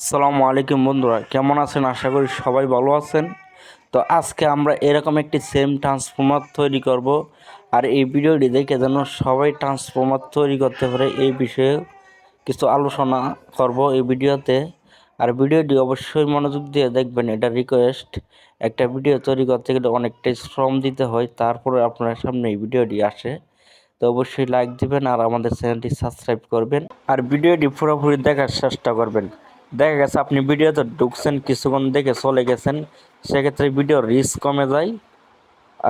আসসালামু আলাইকুম বন্ধুরা, কেমন আছেন? আশা করি সবাই ভালো আছেন। তো আজকে আমরা এরকম একটি সেম ট্রান্সফর্মার তৈরি করব। আর এই ভিডিওটি দেখে যেন সবাই ট্রান্সফর্মার তৈরি করতে পারে এই বিষয়ে কিছু আলোচনা করব এই ভিডিওতে। আর ভিডিওটি অবশ্যই মনোযোগ দিয়ে দেখবেন, এটা রিকোয়েস্ট একটা ভিডিও তৈরি করতে গেলে অনেকটাই শ্রম দিতে হয়, তারপরে আপনার সামনে এই ভিডিওটি আসে। তো অবশ্যই লাইক দিবেন আর আমাদের চ্যানেলটি সাবস্ক্রাইব করবেন। আর ভিডিওটি পুরোপুরি দেখার চেষ্টা করবেন। দেখা গেছে আপনি ভিডিওতে ঢুকছেন, কিছুক্ষণ দেখে চলে গেছেন, সেক্ষেত্রে ভিডিওর রিস্ক কমে যায়।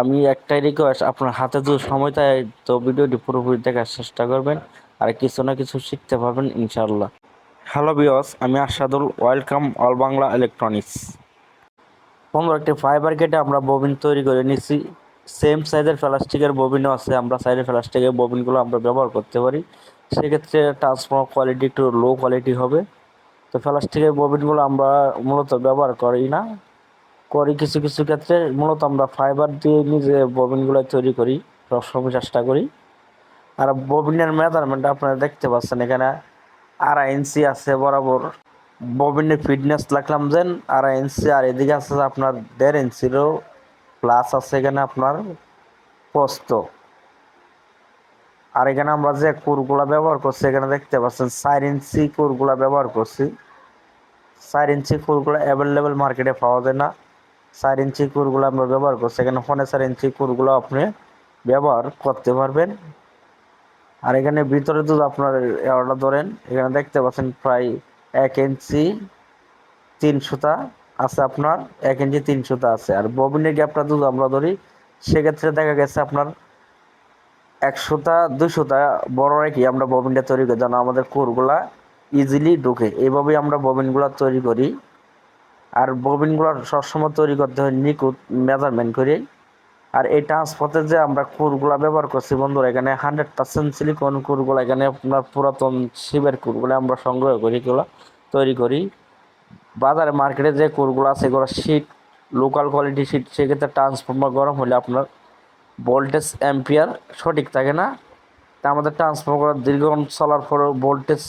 আমি একটাই রিকোয়েস্ট আপনার হাতে যদি সময় থাকে, তো ভিডিওটি পুরোপুরি দেখার চেষ্টা করবেন আর কিছু না কিছু শিখতে পারবেন ইনশাল্লাহ হ্যালো বিয়স আমি Asadul welcome all Bangla electronics পনেরো একটি ফাইবার কেটে আমরা ববিন তৈরি করে নিচ্ছি সেম সাইজের প্লাস্টিকের ববিনও আছে, আমরা সাইডের প্লাস্টিকের ববিনগুলো আমরা ব্যবহার করতে পারি। সেক্ষেত্রে ট্রান্সফর্মার কোয়ালিটি একটু লো কোয়ালিটি হবে। তো প্লাস্টিকের ববিনগুলো আমরা মূলত ব্যবহার করি না। করি কিছু কিছু ক্ষেত্রে মূলত আমরা ফাইবার দিয়ে নিজে ববিনগুলো তৈরি করি সবসময় চেষ্টা করি। আর ববিনের মেজারমেন্ট আপনারা দেখতে পাচ্ছেন এখানে আড়াই ইঞ্চি আছে বরাবর। ববিনের ফিটনেস লাগলাম যেন আড়াই ইঞ্চি, আর এদিকে আছে আপনার দেড় ইঞ্চিরও প্লাস আছে এখানে আপনার পোস্ত। আর এখানে আমরা যে কুরগুলা ব্যবহার করছি, এখানে দেখতে পাচ্ছেন চার ইঞ্চি কুরগুলা ব্যবহার করছি। চার ইঞ্চি কুরগুলো অ্যাভেলেবেল মার্কেটে পাওয়া যায় না। চার ইঞ্চি কুরগুলো আমরা ব্যবহার করছি, এখানে ফোনে চার ইঞ্চি কুরগুলো আপনি ব্যবহার করতে পারবেন। আর এখানে ভিতরে যদি আপনার এওয়াটা ধরেন, এখানে দেখতে পাচ্ছেন প্রায় এক ইঞ্চি তিন সুতা আছে আপনার, এক ইঞ্চি তিন সুতা আছে। আর ববিনের গ্যাপটা যদি আমরা ধরি, সেক্ষেত্রে দেখা গেছে আপনার এক সুতা দুই সুতা বড় রেখে আমরা ববিনটা তৈরি করি। যেন আমাদের কোরগুলা ইজিলি ঢুকে। এইভাবেই আমরা ববিনগুলো তৈরি করি। আর ববিনগুলো সবসময় তৈরি করতে হয় নিখুঁত মেজারমেন্ট করে। আর এই ট্রান্সপোর্টে যে আমরা কুরগুলা ব্যবহার করছি, বন্ধুরা, এখানে হান্ড্রেড পার্সেন্ট সিলিকন কুরগুলো, এখানে আপনার পুরাতন শিবের কুরগুলো আমরা সংগ্রহ করি, এগুলো তৈরি করি। বাজারে মার্কেটে যে কুরগুলো আছে, এগুলো শীত লোকাল কোয়ালিটি শীত, সেক্ষেত্রে ট্রান্সফর্মার গরম হলে আপনার ভোল্টেজ অ্যাম্পিয়ার সঠিক থাকে না, তা আমাদের ট্রান্সফর্মার দীর্ঘক্ষণ চলার পরেও ভোল্টেজ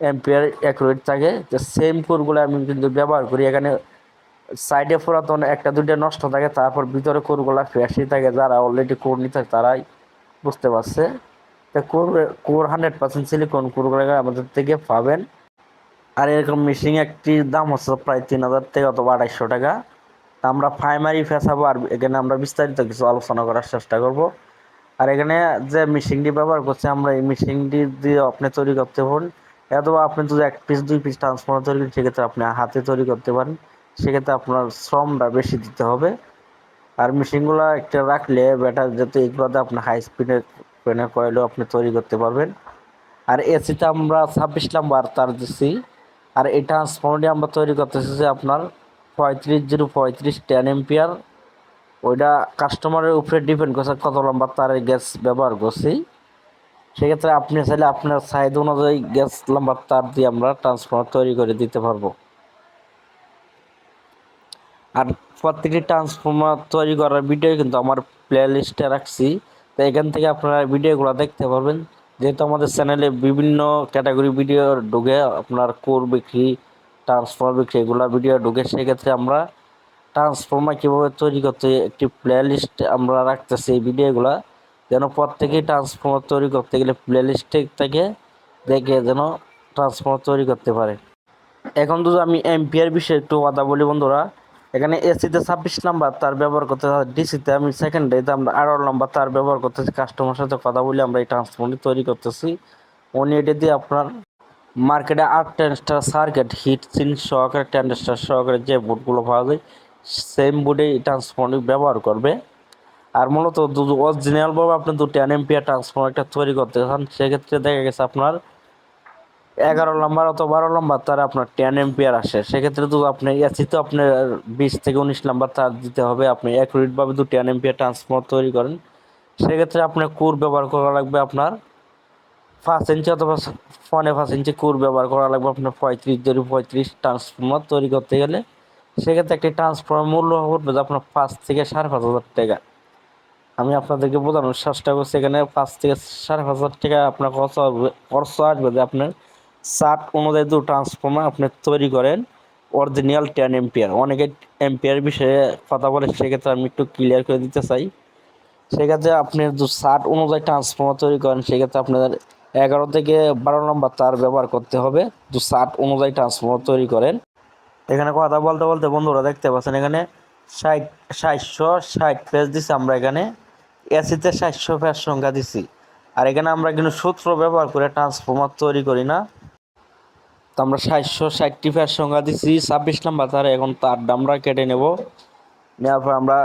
অ্যাম্পিয়ার অ্যাকুরেট থাকে। যে সেম কোরগুলো আমি কিন্তু ব্যবহার করি, এখানে সাইডে পুরাতন একটা, দুইটা নষ্ট থাকে, তারপর ভিতরে কোরগুলো ফ্রেশই থাকে, যারা অলরেডি কোর নিতে তারাই বুঝতে পারছে। তো core core hundred percent silicon কোরগুলো আমাদের থেকে পাবেন। আর এরকম মেশিন একটির দাম হচ্ছে প্রায় তিন হাজার থেকে অথবা আড়াইশো টাকা। আমরা প্রাইমারি ফেসাবো আর এখানে আমরা বিস্তারিত কিছু আলোচনা করার চেষ্টা করব। আর এখানে যে মেশিনটি ব্যবহার করছে, আমরা এই মেশিনটি দিয়ে আপনি তৈরি করতে পারেন। অথবা আপনি যদি এক পিস দুই পিস ট্রান্সফর্মার তৈরি করেন, সেক্ষেত্রে আপনি হাতে তৈরি করতে পারেন। সেক্ষেত্রে আপনার শ্রমটা বেশি দিতে হবে। আর মেশিনগুলো একটা রাখলে ব্যাটার যাতে এগুলোতে আপনি হাই স্পিডের পেনের কয়েলও আপনি তৈরি করতে পারবেন। আর এসিতে আমরা ছাব্বিশ নাম্বার তার দিচ্ছি আর এই ট্রান্সফর্মারটি আমরা তৈরি করতেছি যে আপনার পঁয়ত্রিশ জিরো পঁয়ত্রিশ টেন এম্পিয়ার ওইটা কাস্টমারের উপরে ডিপেন্ড করছে কত লম্বা তারের গ্যাস ব্যবহার করছি। সেক্ষেত্রে আপনি চাইলে আপনার সাইজ অনুযায়ী গ্যাস লম্বার তার দিয়ে আমরা ট্রান্সফর্মার তৈরি করে দিতে পারব। আর প্রত্যেকটি ট্রান্সফর্মার তৈরি করার ভিডিও কিন্তু আমার প্লে লিস্টে রাখছি। তো এখান থেকে আপনারা ভিডিওগুলো দেখতে পারবেন। যেহেতু আমাদের চ্যানেলে বিভিন্ন ক্যাটাগরি ভিডিও ঢুকে আপনার কোর বিক্রি ট্রান্সফর্মার বিক্রি, এগুলো ভিডিও ঢুকে সেক্ষেত্রে আমরা ট্রান্সফর্মার কীভাবে তৈরি করতে, একটি প্লে লিস্ট আমরা রাখতেছি এই ভিডিওগুলো যেন পর প্রত্যেকেই ট্রান্সফর্মার তৈরি করতে গেলে প্লে লিস্টে থেকে দেখে যেন ট্রান্সফর্মার তৈরি করতে পারে। এখন তো আমি এমপিআর বিষয়ে একটু কথা বলি বন্ধুরা, এখানে এসিতে ছাব্বিশ নাম্বার, তার ব্যবহার করতে ডিসিতে আমি সেকেন্ড ডেতে আমরা আঠারো নাম্বার, তার ব্যবহার করতেছি কাস্টমার সাথে কথা বলে আমরা এই ট্রান্সফর্মারটি তৈরি করতেছি। উনি এটি দিয়ে আপনার মার্কেটে আট টেনস্টার সার্কিট হিট সিন সহকারে টেনস্টার সহকারে যে বোর্ডগুলো পাওয়া যায় সেম বোর্ডে এই ট্রান্সফর্মারটি ব্যবহার করবে। আর মূলত অরিজিনালভাবে আপনি দু টেন এমপিআর ট্রান্সফর্মারটা তৈরি করতে চান, সেক্ষেত্রে দেখা গেছে আপনার এগারো নম্বর অথবা বারো নম্বর তার আপনার টেন এম্পিয়ার আসে। সেক্ষেত্রে তো আপনি এসিতে আপনার বিশ থেকে উনিশ নম্বর তার দিতে হবে। আপনি অ্যাকুরেটভাবে দু টেন এম্পিয়ার ট্রান্সফর্মার তৈরি করেন। সেক্ষেত্রে আপনার কুর ব্যবহার করা লাগবে আপনার পাঁচ ইঞ্চি অথবা পনে পাঁচ ইঞ্চি কুর ব্যবহার করা লাগবে আপনার পঁয়ত্রিশ ধরে পঁয়ত্রিশ ট্রান্সফর্মার তৈরি করতে গেলে। সেক্ষেত্রে একটি ট্রান্সফর্মার মূল্য পড়বে আপনার পাঁচ থেকে সাড়ে পাঁচ হাজার টাকা। আমি আপনাদেরকে বোঝানোর চেষ্টা করছি, এখানে পাঁচ থেকে সাড়ে পাঁচ হাজার টাকা আপনার খরচ হবে, খরচ আসবে যে আপনার চার্ট অনুযায়ী দু ট্রান্সফর্মার আপনি তৈরি করেন অরিজিনাল টেন এম্পিয়ার অনেকে এম্পিয়ার বিষয়ে কথা বলে, সেক্ষেত্রে আমি একটু ক্লিয়ার করে দিতে চাই। সেক্ষেত্রে আপনি যে ষাট অনুযায়ী ট্রান্সফর্মার তৈরি করেন, সেক্ষেত্রে আপনাদের এগারো থেকে বারো নম্বর তার ব্যবহার করতে হবে। যে ষাট অনুযায়ী ট্রান্সফর্মার তৈরি করেন। এখানে কথা বলতে বলতে বন্ধুরা দেখতে পাচ্ছেন, এখানে ষাট ষাটশো ষাট পেজ দিছি আমরা এখানে। এসিতে ষাটশো পেজ সংখ্যা দিছি। আর এখানে আমরা কিন্তু সূত্র ব্যবহার করে ট্রান্সফর্মার তৈরি করি না। তো আমরা ষাটশো ষাটটি পেজ সংখ্যা দিছি, ছাব্বিশ নাম্বার তার। এখন তারটা আমরা কেটে নেব। নেওয়ার পর আমরা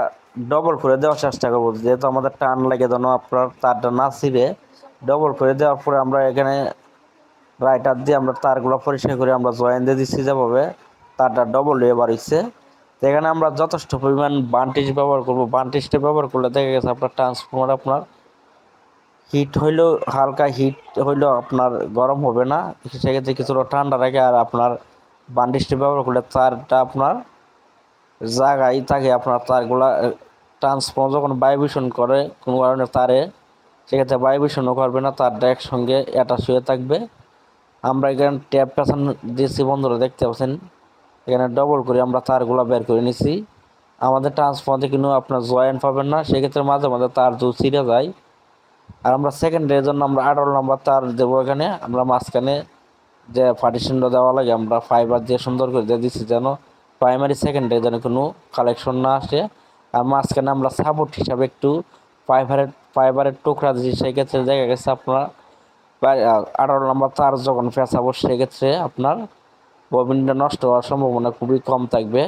ডবল করে দেওয়ার চেষ্টা করব, যেহেতু আমাদের টান লাগে যেন আপনার তারটা না ছিঁড়ে। ডবল করে দেওয়ার পরে আমরা এখানে রাইটার দিয়ে আমরা তারগুলো পরিষ্কার করে আমরা জয়েন দিয়ে দিচ্ছি যেভাবে। তারটা ডবল হয়ে বাড়িছে তো এখানে আমরা যথেষ্ট পরিমাণ বান্টিজ ব্যবহার করব। বান্টিজটা ব্যবহার করলে দেখা গেছে আপনার ট্রান্সফর্মার আপনার হিট হইলেও হালকা হিট হইলেও আপনার গরম হবে না। সেক্ষেত্রে কিছুটা ঠান্ডা রাখে আর আপনার বান্ডিজটি ব্যবহার করলে তারটা আপনার জায়গায় থাকে। আপনার তারগুলা ট্রান্সফর্মার যখন ভাইব্রেশন করে কোনো কারণে তারে সেক্ষেত্রে বায়ু ভাইব্রেশনও করবে না তারটা একসঙ্গে অ্যাটাচ হয়ে থাকবে। আমরা এখানে ট্যাপ পেছন দিয়েছি বন্ধুরা দেখতে পাচ্ছেন, এখানে ডবল করে আমরা তারগুলো বের করে নিছি। আমাদের ট্রান্সফর্মারে কিন্তু আপনার জয়েন্ট পাবেন না, সেক্ষেত্রে মাঝে মাঝে তার দু ছিঁড়ে যায়। আর আমরা সেকেন্ডের জন্য আমরা আঠারো নম্বর তার দেবো এখানে, আমরা মাঝখানে যে পার্টিশনটা দেওয়া লাগে, আমরা ফাইবার দিয়ে সুন্দর করে দিয়ে দিচ্ছি যেন প্রাইমারি সেকেন্ডে যেন কোনো কালেকশন না আসে। আর মাঝখানে আমরা সাপোর্ট হিসাবে একটু ফাইবারের ফাইবারের টুকরা দিচ্ছি সেক্ষেত্রে দেখা গেছে আপনার আঠারো নম্বর তার যখন ফেঁচাবো সেক্ষেত্রে আপনার ববিনটা নষ্ট হওয়ার সম্ভাবনা খুবই কম থাকবে।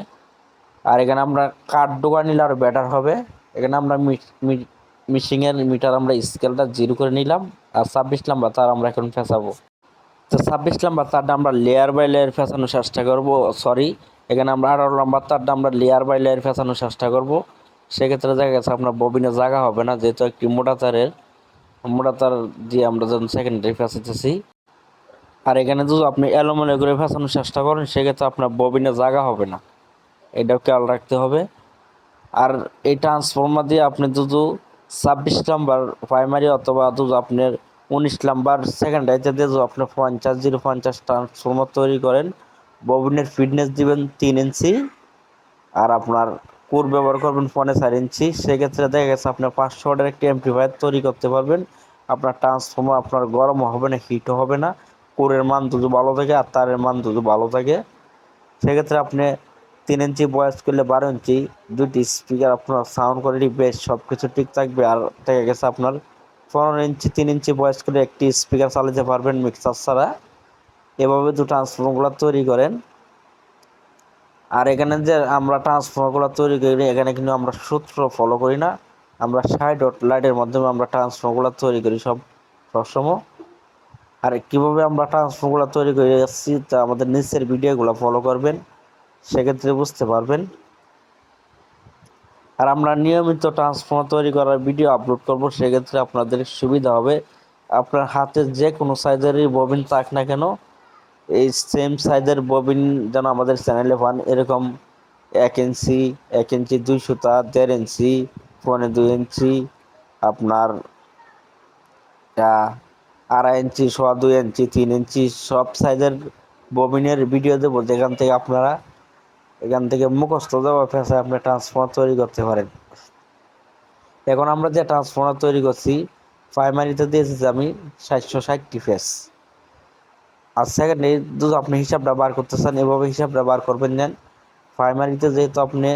আর এখানে আমরা কাঠ ডোকা নিলে আরও বেটার হবে। এখানে আমরা মিশিংয়ের মিটার আমরা স্কেলটা জিরো করে নিলাম, আর ছাব্বিশ নাম্বার তার আমরা এখন ফেঁচাবো তো ছাব্বিশ নাম্বার তারটা আমরা লেয়ার বাই লেয়ার ফেঁচানোর চেষ্টা করব সরি এখানে আমরা আঠারো নাম্বার তারটা আমরা লেয়ার বাই লেয়ার ফেঁচানোর চেষ্টা করব। সেক্ষেত্রে দেখা গেছে আপনার ববিনে জায়গা হবে না, যেহেতু একটি মোটা তারের মোটা তার দিয়ে আমরা যখন সেকেন্ডারি ফেঁচাতেছি আর এখানে যদি আপনি অ্যালুমিনিয়াম করে ফেঁচানোর চেষ্টা করেন, সেক্ষেত্রে আপনার ববিনে জায়গা হবে না। এটাও খেয়াল রাখতে হবে। আর এই ট্রান্সফর্মার দিয়ে আপনি যদি ছাব্বিশ নাম্বার প্রাইমারি অথবা যদি আপনার উনিশ নাম্বার সেকেন্ডারিতে দিয়ে যদি আপনি পঞ্চাশ, জিরো পঞ্চাশ ট্রান্সফর্মার তৈরি করেন, ববিনের ফিটনেস দিবেন তিন ইঞ্চি। আর আপনার কোর ব্যবহার করবেন পনে চার ইঞ্চি। সেক্ষেত্রে দেখা গেছে আপনার পাঁচশো ওয়াটের একটি এমপ্লিফায়ার তৈরি করতে পারবেন। আপনার ট্রান্সফর্মার আপনার গরম হবে না হিটও হবে না। কোরের মান দুটো ভালো থাকে আর তারের মান দুটো ভালো থাকে। সেক্ষেত্রে আপনি তিন ইঞ্চি বয়স করলে বারো ইঞ্চি দুটি স্পিকার আপনার সাউন্ড কোয়ালিটি বেশ সব কিছু ঠিক থাকবে। আর দেখা গেছে আপনার পনেরো ইঞ্চি, তিন ইঞ্চি বয়স করে একটি স্পিকার চালাতে পারবেন মিক্সার ছাড়া। এভাবে দু ট্রান্সফর্মগুলো তৈরি করেন। আর এখানে যে আমরা ট্রান্সফর্মারগুলো তৈরি করি, এখানে কিন্তু আমরা সূত্র ফলো করি না। আমরা সাইড লাইটের মাধ্যমে আমরা ট্রান্সফর্মারগুলো তৈরি করি সব, সবসময়। আর কীভাবে আমরা ট্রান্সফর্মারগুলো তৈরি করে যাচ্ছি, তা আমাদের নিচের ভিডিওগুলো ফলো করবেন, সেক্ষেত্রে বুঝতে পারবেন। আর আমরা নিয়মিত ট্রান্সফর্মার তৈরি করার ভিডিও আপলোড করব, সেক্ষেত্রে আপনাদের সুবিধা হবে। আপনার হাতে যে কোনো সাইজেরই ববিন থাক না কেন এই সেম সাইজের ববিন যেন আমাদের চ্যানেলে পান, এরকম এক ইঞ্চি এক ইঞ্চি দুই সুতা, দেড় ইঞ্চি পনে দুই ইঞ্চি আপনার আড়াই ইঞ্চি সোয়া দুই ইঞ্চি তিন ইঞ্চি সব সাইজের ববিনের ভিডিও দেবো, যেখান থেকে আপনারা, এখান থেকে মুখস্থ দেওয়া ফেসায় আপনি ট্রান্সফর্মার তৈরি করতে পারেন। এখন আমরা যে ট্রান্সফর্মার তৈরি করছি প্রাইমারিতে দিয়েছি আমি সাতশো ষাটটি ফেস আর সেকেন্ডে যদি আপনি হিসাবটা বার করতে চান, এভাবে হিসাবটা বার করবেন নেন প্রাইমারিতে যেহেতু আপনি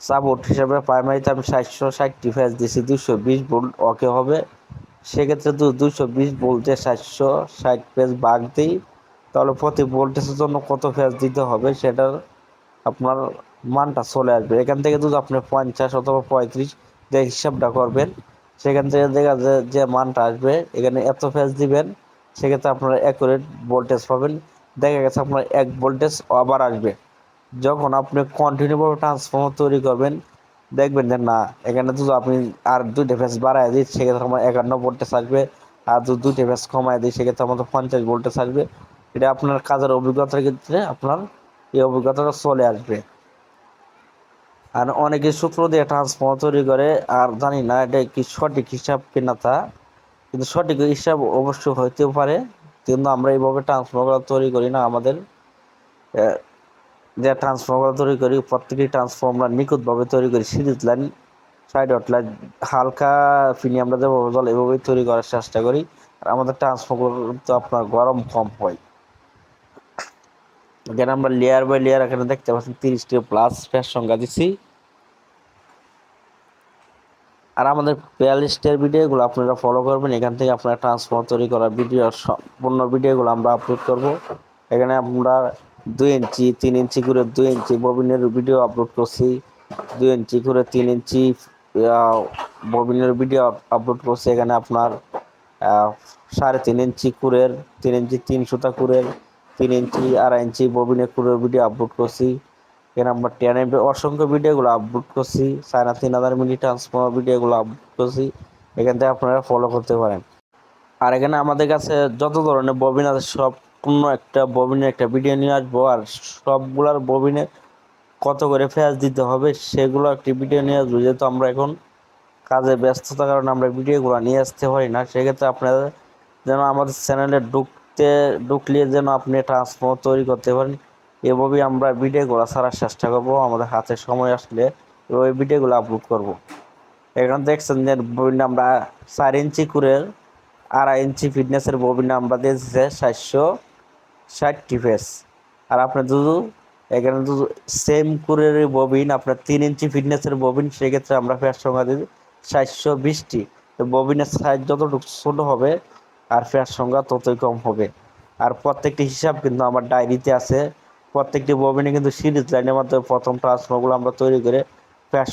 সাপোর্ট হিসাবে প্রাইমারিতে আমি সাতশো ষাটটি ফেস দিয়েছি দুশো বিশ ভোল্ট ওকে হবে। সেক্ষেত্রে তো দুশো বিশ ভোল্টে সাতশো ষাট পেজ বাঘ দিই, তাহলে প্রতি ভোল্টেজের জন্য কত ফেজ দিতে হবে সেটার আপনার মানটা চলে আসবে। এখান থেকে যদি আপনি পঞ্চাশ অথবা পঁয়ত্রিশ যে হিসাবটা করবেন, সেখান থেকে দেখা যায় যে মানটা আসবে, এখানে এত ফেজ দিবেন সেক্ষেত্রে আপনারা অ্যাকুরেট ভোল্টেজ পাবেন। দেখা গেছে আপনার এক ভোল্টেজ আবার আসবে। যখন আপনি কন্টিনিউভাবে ট্রান্সফর্মার তৈরি করবেন, দেখবেন যে না, এখানে যদি আপনি আর দুইটা ফেজ বাড়ায় দিই সেক্ষেত্রে আমার একান্ন ভোল্টেজ আসবে আর যদি দুইটা ফেজ কমায় দিই, সেক্ষেত্রে আমাদের পঞ্চাশ ভোল্টেজ আসবে। এটা আপনার কাজের অভিজ্ঞতার ক্ষেত্রে আপনার এই অভিজ্ঞতাটা চলে আসবে। আর অনেকে সূত্র দিয়ে ট্রান্সফর্মার তৈরি করে, আর জানি না এটা কি সঠিক হিসাব কিনা তা। কিন্তু সঠিক হিসাব অবশ্য হইতেও পারে। কিন্তু আমরা এইভাবে ট্রান্সফর্মার তৈরি করি না, আমাদের যে ট্রান্সফর্মার তৈরি করি, প্রত্যেকটি ট্রান্সফর্মার নিখুঁতভাবে তৈরি করি। সিরিজ লাইন সাইড লাইন, হালকা ফিনি আমরা যেভাবে জল এভাবেই তৈরি করার চেষ্টা করি। আর আমাদের ট্রান্সফর্মার তো আপনার গরম কম হয়। এখানে আমরা লেয়ার বাই লেয়ার এখানে দেখতে পাচ্ছি তিরিশটি প্লাস ফ্যাস সংখ্যা দিচ্ছি আর আমাদের প্লেলিস্টের ভিডিওগুলো আপনারা ফলো করবেন। এখান থেকে আপনারা ট্রান্সফর্মার তৈরি করা ভিডিও সম্পূর্ণ ভিডিওগুলো আমরা আপলোড করব। এখানে আমরা দুই ইঞ্চি, তিন ইঞ্চি করে দুই ইঞ্চি ববিনের ভিডিও আপলোড করছি। দুই ইঞ্চি করে তিন ইঞ্চি ববিনের ভিডিও আপলোড করছি। এখানে আপনার সাড়ে তিন ইঞ্চি কুরের, তিন ইঞ্চি তিন সুতা কুরের, তিন ইঞ্চি আড়াই ইঞ্চি ববিনের কুরের ভিডিও আপলোড করছি। এখানে আমরা টেন এমপি অসংখ্য ভিডিওগুলো আপলোড করছি। সাড়ে তিন হাজার মিনিট ট্রান্সফর্মার ভিডিওগুলো আপলোড করছি। এখান থেকে আপনারা ফলো করতে পারেন। আর এখানে আমাদের কাছে যত ধরনের ববিন আছে সব সম্পূর্ণ একটা ববিনের একটা ভিডিও নিয়ে আসব। আর সবগুলার ববিনে কত করে ফেয়াজ দিতে হবে, সেগুলো একটি ভিডিও নিয়ে আসব। যেহেতু আমরা এখন কাজে ব্যস্ততার কারণে আমরা ভিডিওগুলো নিয়ে আসতে পারি না। সেক্ষেত্রে আপনারা যেন আমাদের চ্যানেলে ঢুকতে, ঢুকলে যেন আপনি ট্রান্সফর্মার তৈরি করতে পারেন। এভাবেই আমরা ভিডিওগুলো ছাড়ার চেষ্টা করব। আমাদের হাতে সময় আসলে ওই ভিডিওগুলো আপলোড করব। এখানে দেখছেন যে ববিন আমরা চার ইঞ্চি কুরের আড়াই ইঞ্চি ফিটনেসের ববিন আমরা দিয়েছে সাতশো ষাটটি ফেস আর আপনার যদি এখানে যদি সেম কুরের ববিন আপনার তিন ইঞ্চি ফিটনেসের ববিন সেক্ষেত্রে আমরা ফেস সংখ্যা দিই সাতশো বিশটি ববিনের সাইজ যতটুকু ছোটো হবে, আর ফেস সংখ্যা ততই কম হবে। আর প্রত্যেকটি হিসাব কিন্তু আমার ডায়েরিতে আছে। প্রত্যেকটি ববিনে কিন্তু সিরিজ লাইনের মাধ্যমে প্রথম ট্রান্সফারগুলো আমরা তৈরি করে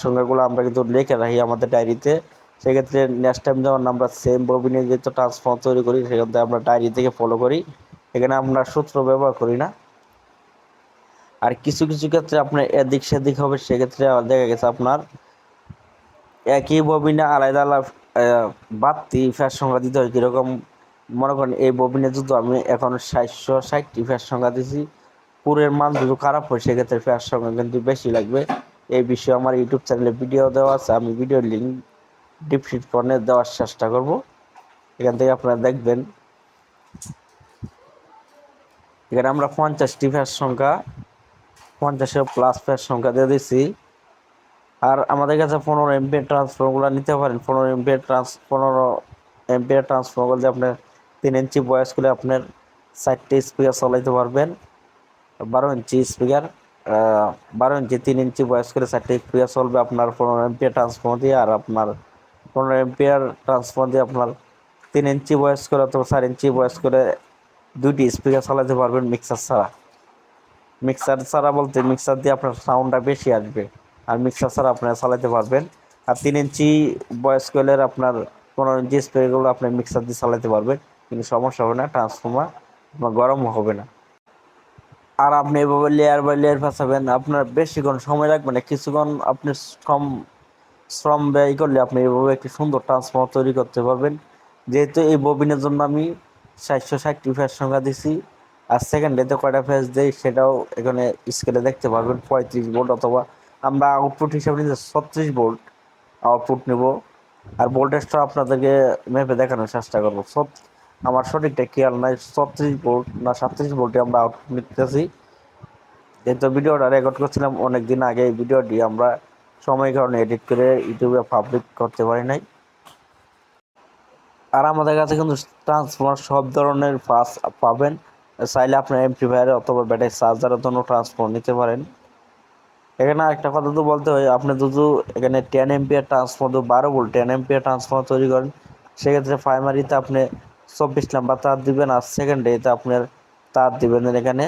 সংখ্যাগুলো আমরা কিন্তু লিখে রাখি আমাদের ডায়েরিতে সেক্ষেত্রে নেক্সট টাইম যখন আমরা সেম ববিনে যেহেতু ট্রান্সফর্ম তৈরি করি সেক্ষেত্রে আমরা ডায়েরি থেকে ফলো করি। এখানে আমরা সূত্র ব্যবহার করি না। আর কিছু কিছু ক্ষেত্রে আপনার এদিক সেদিক হবে, সেক্ষেত্রে দেখা গেছে আপনার একই ববিনে আলাদা আলাদা বাড়তি ফ্যাস সংখ্যা দিতে হয়। কীরকম? মনে করেন এই ববিনে যদি আমি এখন সাতশো ষাটটি ফ্যাস সংখ্যা দিছি পুরের মান যদি খারাপ হয়, সেক্ষেত্রে ফেয়ার সঙ্গে কিন্তু বেশি লাগবে। এই বিষয়ে আমার ইউটিউব চ্যানেলে ভিডিও দেওয়া আছে, আমি ভিডিও লিঙ্ক ডিসক্রিপশনে দেওয়ার চেষ্টা করব। এখান থেকে আপনারা দেখবেন। এখানে আমরা পঞ্চাশটি ফেয়ার সংখ্যা, পঞ্চাশের প্লাস ফেয়ার সংখ্যা দিয়ে দিচ্ছি আর আমাদের কাছে পনেরো এমপি ট্রান্সফর্মগুলো নিতে পারেন। পনেরো এমপি ট্রান্স পনেরো এমপি ট্রান্সফর্মগুলো দিয়ে আপনার তিন ইঞ্চি বয়স করে আপনার চারটে স্পিকার চালাইতে পারবেন। বারো ইঞ্চি স্পিকার বারো ইঞ্চি, তিন ইঞ্চি বয়স করে চারটে চলবে আপনার পনেরো এমপিয়ার ট্রান্সফর্মার দিয়ে আর আপনার পনেরো এমপিয়ার ট্রান্সফর্মার দিয়ে আপনার তিন ইঞ্চি বয়স করে অথবা চার ইঞ্চি বয়স করে দুইটি স্পিকার চালাতে পারবেন মিক্সার ছাড়া। মিক্সার ছাড়া বলতে মিক্সার দিয়ে আপনার সাউন্ডটা বেশি আসবে আর মিক্সার ছাড়া আপনারা চালাতে পারবেন। আর তিন ইঞ্চি বয়স করলে আপনার পনেরো ইঞ্চি স্পিকারগুলো আপনি মিক্সার দিয়ে চালাতে পারবেন। কিন্তু সমস্যা হবে না ট্রান্সফর্মার গরম হবে না। আর আপনি এভাবে লেয়ার বাই লেয়ার ফাঁসাবেন, আপনার বেশিক্ষণ সময় লাগবে না। কিছুক্ষণ আপনি শ্রম শ্রম ব্যয় করলে আপনি এভাবে একটি সুন্দর ট্রান্সফর্মার তৈরি করতে পারবেন। যেহেতু এই ববিনের জন্য আমি সাতশো ষাটটি ফ্যাস সংখ্যা দিছি, আর সেকেন্ড ডেতে কয়টা ফ্যাস দেই সেটাও এখানে স্কেলে দেখতে পারবেন, পঁয়ত্রিশ ভোল্ট অথবা আমরা আউটপুট হিসাবে নিতে ছত্রিশ ভোল্ট আউটপুট নেব। আর ভোল্টেজটা আপনাদেরকে মেপে দেখানোর চেষ্টা করব। আমার সঠিকটা খেয়াল নাই, ছত্রিশ ভোল্ট না সাতত্রিশ ভোল্টে আমরা আউটপুট নিতেছি। যেহেতু ভিডিওটা রেকর্ড করছিলাম অনেক দিন আগে, এই ভিডিওটি আমরা সময় কারণে এডিট করে ইউটিউবে পাবলিক করতে পারি নাই। আর আমাদের কাছে কিন্তু ট্রান্সফর্মার সব ধরনের পাস পাবেন। চাইলে আপনার এমপ্লিফায়ারে অথবা ব্যাটারি চার্জারের জন্য ট্রান্সফর্ম নিতে পারেন। এখানে একটা কথা তো বলতে হয়, আপনি যদি এখানে টেন এমপিয়ার ট্রান্সফর্ম বারো ভোল্ট টেন এমপিয়ার ট্রান্সফর্ম তৈরি করেন, সেক্ষেত্রে প্রাইমারিতে আপনি চব্বিশ নাম্বার তার দিবেন আর সেকেন্ডে এতে আপনার তার দিবেন এখানে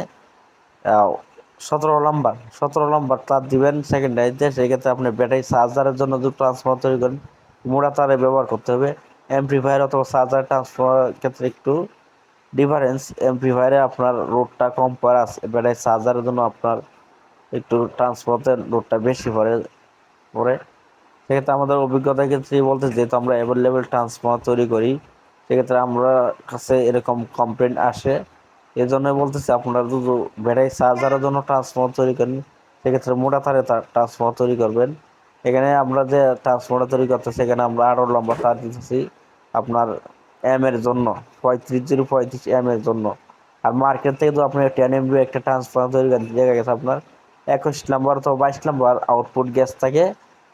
সতেরো নাম্বার সতেরো নাম্বার তার দিবেন সেকেন্ড এতে সেক্ষেত্রে আপনি ব্যাটারি চার্জারের জন্য যদি ট্রান্সফর্মার তৈরি করেন। মোড়া তারে ব্যবহার করতে হবে। এমপ্লিফায়ার অথবা চার্জার ট্রান্সফর্মার ক্ষেত্রে একটু ডিফারেন্স এমপ্লিফায়ারে আপনার রোডটা কম পড়ে আছে ব্যাটারি চার্জারের জন্য আপনার একটু ট্রান্সফারের রোডটা বেশি পড়ে পড়ে। সেক্ষেত্রে আমাদের অভিজ্ঞতার ক্ষেত্রে বলতে যেহেতু আমরা অ্যাভেলেবেল ট্রান্সফর্মার তৈরি করি সেক্ষেত্রে আমরা কাছে এরকম কমপ্লেন আসে। এই জন্য বলতেছি, আপনারা যদি ব্যাটারি চার্জারের জন্য ট্রান্সফর্মার তৈরি করেন, সেক্ষেত্রে মোটা তারে ট্রান্সফর্মার তৈরি করবেন। এখানে আমরা যে ট্রান্সফর্মার তৈরি করতেছি, এখানে আমরা আরও লম্বা তার দিতেছি আপনার এম এর জন্য, পঁয়ত্রিশ জিরো পঁয়ত্রিশ এম এর জন্য। আর মার্কেট থেকে তো আপনি টেন এমবি একটা ট্রান্সফর্মার তৈরি করেন, দেখা গেছে আপনার একুশ নাম্বার অথবা বাইশ নাম্বার আউটপুট গ্যাস থাকে,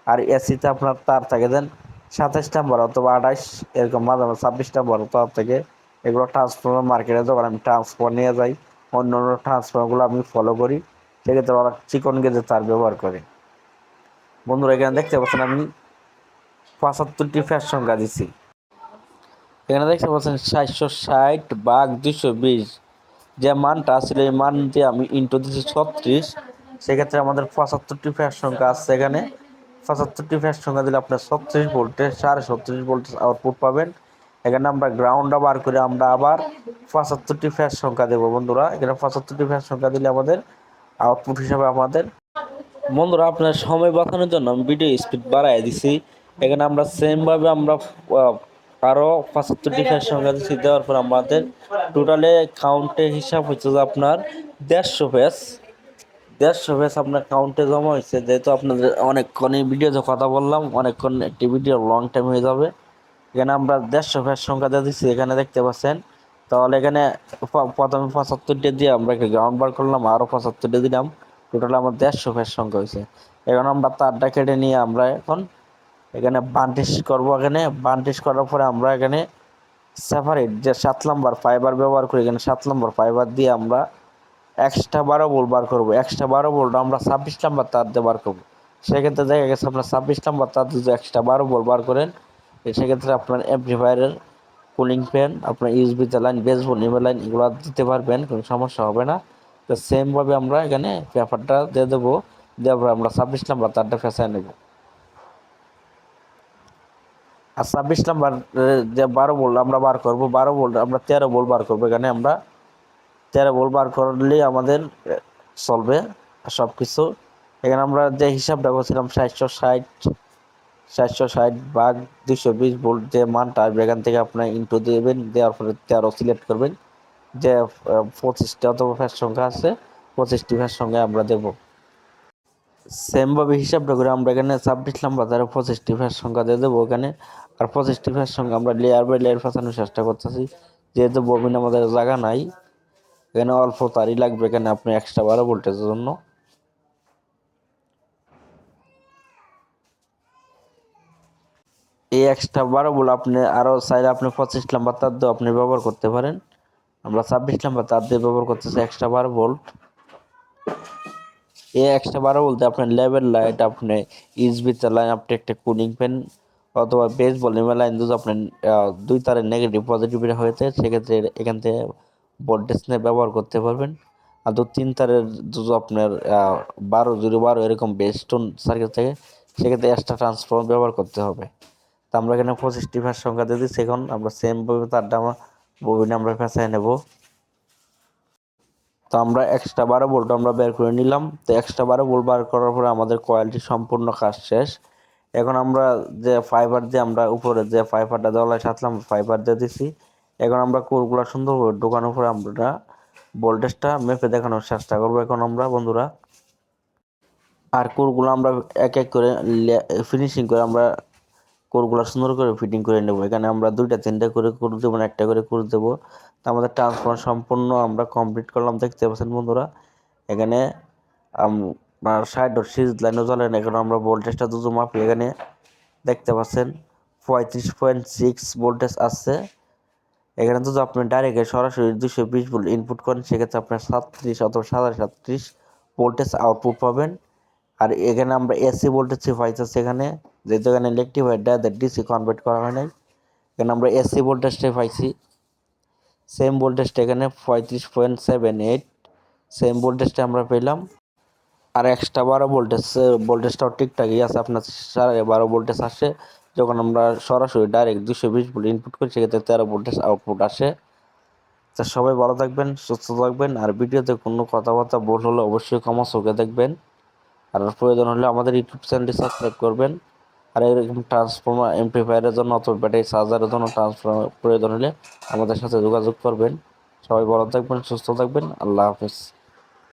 আর এসিতে আপনার তার থাকে। দেন সাতাশ নাম্বার অথবা আঠাশ, এরকম মাঝে মাঝে ছাব্বিশ নাম্বার তার থেকে এগুলো ট্রান্সফর্মার মার্কেটে যখন আমি ট্রান্সফর্মার নিয়ে যাই, অন্য অন্য ট্রান্সফর্মারগুলো আমি ফলো করি, সেক্ষেত্রে ওরা চিকন গেজে তার ব্যবহার করে। বন্ধুরা, এখানে দেখতে পাচ্ছেন আমি পঁচাত্তরটি ফ্যাট সংখ্যা দিছি। এখানে দেখতে পাচ্ছেন সাতশো ষাট বাঘ দুশো বিশ, যে মানটা আসলে এই মান আমি ইন্টু দিচ্ছি ছত্রিশ, সেক্ষেত্রে আমাদের পঁচাত্তরটি ফ্যাট সংখ্যা আছে এখানে। পঁচাত্তরটি ফ্যাট সংখ্যা দিলে আপনার ছত্রিশ ভোল্টের সাড়ে ছত্রিশ ভোল্টেজ আউটপুট পাবেন। এখানে আমরা গ্রাউন্ডটা বার করে আমরা আবার পঁচাত্তরটি ফ্যাট সংখ্যা দেবো বন্ধুরা। এখানে পঁচাত্তরটি ফ্যাট সংখ্যা দিলে আমাদের আউটপুট হিসাবে আমাদের বন্ধুরা, আপনার সময় বাঁচানোর জন্য আমি ভিডিও স্পিড বাড়াই দিছি। এখানে আমরা সেমভাবে আমরা আরও পঁচাত্তরটি ফ্যাট সংখ্যা দিচ্ছি দেওয়ার পর আমাদের টোটালে কাউন্টে হিসাব হচ্ছে যে আপনার দেড়শো ফ্যাস দেড়শো ফ্যাস আপনার কাউন্টে জমা হয়েছে, যেহেতু আপনাদের অনেকক্ষণ এই ভিডিওতে কথা বললাম, অনেকক্ষণ একটি ভিডিও লং টাইম হয়ে যাবে। এখানে আমরা দেড়শো ফ্যাস সংখ্যা দিয়ে দিচ্ছি, এখানে দেখতে পাচ্ছেন। তাহলে এখানে প্রথমে পঁচাত্তরটা দিয়ে আমরা গ্রাউন্ড বার করলাম আরও পঁচাত্তরটা দিলাম। টোটাল আমার দেড়শো ফ্যাস সংখ্যা হয়েছে। এখন আমরা তারটা কেটে নিয়ে আমরা এখন এখানে বান্টিশ করব। এখানে বান্টিশ করার পরে আমরা এখানে সেপারেট যে সাত নম্বর ফাইবার ব্যবহার করি, এখানে সাত নম্বর ফাইবার দিয়ে আমরা এক্সট্রা বারো বল বার করব, এক্সট্রা বারো বোল্ট আমরা ছাব্বিশ নাম্বার তার দিয়ে বার করব। সেক্ষেত্রে দেখা গেছে আপনার ছাব্বিশ নাম্বার তার যদি এক্সট্রা বারো বল বার করেন সেক্ষেত্রে আপনার অ্যাম্পলিফায়ারের কুলিং ফ্যান আপনার ইউএসবিতে লাইন বেসবল নিমে লাইন এগুলো দিতে পারবেন, কোনো সমস্যা হবে না। তো সেমভাবে আমরা এখানে পেপারটা দিয়ে দেবো, দেওয়ার পরে আমরা ছাব্বিশ নাম্বার তারটা ফেসায় নেব। আর ছাব্বিশ নাম্বার যে বারো বোল্ট আমরা বার করব, বারো বোল্ট আমরা তেরো বল বার করব, এখানে আমরা তেরো বোল্ট বার করলেই আমাদের চলবে সব কিছু এখানে আমরা যে হিসাবটা করছিলাম, সাতশো ষাট সাতশো ষাট বাঘ দুশো বিশ ভোল্ট যে মানটা আসবে, এখান থেকে আপনার ইন্টু দেবেন, দেওয়ার পরে তেরো সিলেক্ট করবেন। যে পঁচিশটা অথবা ফ্যাস সংখ্যা আছে, পঁচিশটি ফ্যাস সংখ্যা আমরা দেবো। সেমভাবে হিসাবটা করে আমরা এখানে ছাব্বিশ নাম্বার দ্বারা পঁচিশটি ফ্যাস সংখ্যা দিয়ে দেবো এখানে। আর পঁচিশটি ফ্যাস সংখ্যা আমরা লেয়ার বাই লেয়ার ফাঁসানোর চেষ্টা করতেছি। যেহেতু ববিন আমাদের জায়গা নাই এখানে অল্প তারই লাগবে, এখানে আপনি এক্সট্রা বারো ভোল্টেজের জন্য। এই এক্সট্রা বারো ভোল্ট আপনি আরও চাইলে আপনি পঁচিশ নাম্বার তার দিয়ে আপনি ব্যবহার করতে পারেন। আমরা ছাব্বিশ নাম্বার তার দিয়ে ব্যবহার করতেছি এক্সট্রা বারো ভোল্ট এই এক্সট্রা বারো বলতে আপনার লেভেল লাইট আপনি ইউএসবিতে লাইন আপনি একটা কুলিং ফ্যান অথবা বেস ভলিউমের লাইন যদি আপনার দুই তারের নেগেটিভ পজিটিভ হয়েছে সেক্ষেত্রে এখান থেকে ভোল্টেজ নিয়ে ব্যবহার করতে পারবেন। আর দু তিন তারের যদি আপনার বারো জিরো বারো এরকম বেস্টোন সার্কিট থাকে, সেক্ষেত্রে এক্সট্রা ট্রান্সফর্মার ব্যবহার করতে হবে। তো আমরা এখানে পঁচিশ ফ্যাস সংখ্যা দিয়ে দিচ্ছি, এখন আমরা সেমভাবে তারটা আমরা ববিনে আমরা ফেঁসাই নেব। তো আমরা এক্সট্রা বারো ভোল্ট আমরা বের করে নিলাম। তো এক্সট্রা বারো বোল্ট বার করার পরে আমাদের কোয়ালিটি সম্পূর্ণ কাজ শেষ। এখন আমরা যে ফাইবার দিয়ে আমরা উপরে যে ফাইবারটা দেওয়া সাতলাম ফাইবার দিয়ে দিছি এখন আমরা কোরগুলো সুন্দর করে ঢোকানোর পরে আমরা ভোল্টেজটা মেপে দেখানোর চেষ্টা করব এখন আমরা, বন্ধুরা। আর কোরগুলো আমরা এক এক করে ফিনিশিং করে আমরা কোরগুলো সুন্দর করে ফিটিং করে নেব। এখানে আমরা দুইটা, তিনটা করে কোর দেবো না একটা করে কোর দেবো। তো আমাদের ট্রান্সফার সম্পূর্ণ আমরা কমপ্লিট করলাম, দেখতে পাচ্ছেন বন্ধুরা। এখানে আপনার সাইড সিরিজ লাইনও চলে না, এখন আমরা ভোল্টেজটা দুটো মাপি। এখানে দেখতে পাচ্ছেন পঁয়ত্রিশ পয়েন্ট সিক্স ভোল্টেজ আসছে এখানে যদি আপনি ডাইরেক্ট সরাসরি দুশো বিশ ভোল্ট ইনপুট করেন, সেক্ষেত্রে আপনার সাতত্রিশ অথবা সাড়ে সাতত্রিশ ভোল্টেজ আউটপুট পাবেন। আর এখানে আমরা এসি ভোল্টেজ পাইতেছি এখানে, যেহেতু এখানে ইলেকট্রিফাইডটা ডিসি কনভার্ট করা হয় নাই। এখানে আমরা এসি ভোল্টেজটাই পাইছি সেম ভোল্টেজটা এখানে পঁয়ত্রিশ পয়েন্ট সেভেন এইট সেম ভোল্টেজটা আমরা পেলাম। আর এক্সট্রা বারো ভোল্টেজ ভোল্টেজটাও ঠিকঠাকই আছে, আপনার সাড়ে বারো ভোল্টেজ আসে। যখন আমরা সরাসরি ডাইরেক্ট দুশো বিশ ভোল্ট ইনপুট করি, সেক্ষেত্রে তেরো ভোল্টেজ আউটপুট আসে। তা সবাই ভালো থাকবেন, সুস্থ থাকবেন, আর ভিডিওতে কোনো কথাবার্তা ভুল হলে অবশ্যই ক্ষমা চোখে দেখবেন। আর প্রয়োজন হলে আমাদের ইউটিউব চ্যানেলটি সাবস্ক্রাইব করবেন। আর এরকম ট্রান্সফর্মার এমপ্লিফায়ারের জন্য অথবা ব্যাটারি চার্জারের জন্য ট্রান্সফর্মার প্রয়োজন হলে আমাদের সাথে যোগাযোগ করবেন। সবাই ভালো থাকবেন, সুস্থ থাকবেন। আল্লাহ হাফেজ।